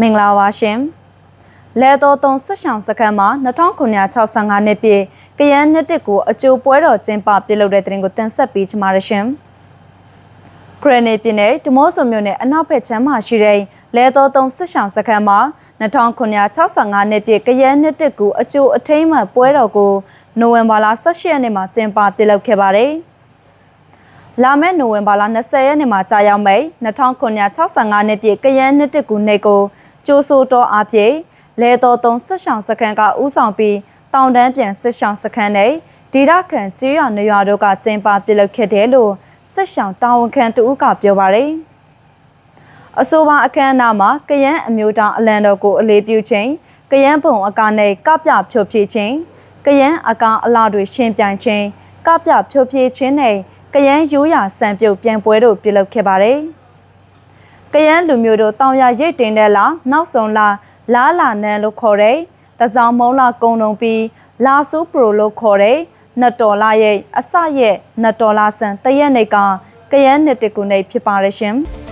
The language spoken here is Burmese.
မင်္ဂလာပါရှင်လဲတော်တုံစစ်ဆောင်စခန်းမှာ2965နှစ်ပြည့်ကရန်နှစ်တစ်ကိုအကျိုးပွဲတော်ကျင်းပပြုလုပ်တဲ့တဲ့တင်ကိုတင်ဆက်ပေးချမှာရရှင်ခရနေပြည်နယ်ဒမိုးစုံမြို့နယ်အနောက်ဘက်ချမ်းမှာရှိတဲ့လဲတော်တုံစစ်ဆောင်စခန်းမှာ2965နှစ်ပြည့်ကရန်နှစ်တစ်ကိုအကျိုးအထိမ်းအမှတ်ပွဲတော်ကိုနိုဝင်ဘာလ18ရက်နေ့မှာကျင်းပပြုလုပ်ခဲ့ပါတယ်လာမယ့်နိုဝင်ဘာလ20ရက်နေ့မှာကြာရောက်မယ့်2965နှစ်ပြည့်ကရန်နှစ်တစ်ကူနှစ်ကို ကျိုးဆိုတော်အပြည့်လဲတော်သုံးစစ်ဆောင်စခန်းကဥဆောင်ပြီးတောင်တန်းပြန်စစ်ဆောင်စခန်းနဲ့ဒီရခန်ကျေးရွာနေရွာတို့ကကျင်းပပြုလုပ်ခဲ့တယ်လို့စစ်ဆောင်တာဝန်ခံတဦးကပြောပါတယ်အဆိုပါအခမ်းအနားမှာကရန်အမျိုးသားအလံတော်ကိုအလေးပြုခြင်းကရန်ဘုံအကာနဲ့ကပြဖြိုဖြည့်ခြင်းကရန်အကာအလားတွေရှင်းပြိုင်ခြင်းကပြဖြိုဖြည့်ခြင်းနဲ့ကရန်ရိုးရာစံပြုတ်ပြန်ပွဲတို့ပြုလုပ်ခဲ့ပါတယ်။ ကရန်လူမျိုးတို့တောင်ရရိတ်တင်တဲ့လာနောက်ဆုံးလာလာလာနန်းလို့ခေါ်တဲ့တစောင်းမုံလာကုံတုံပြီးလာဆူပရိုလို့ခေါ်တဲ့နှစ်တော်လာရဲ့အစရဲ့နှစ်တော်လာဆန်တရက်နေကကရန်နှစ်တကူနေဖြစ်ပါရရှင်။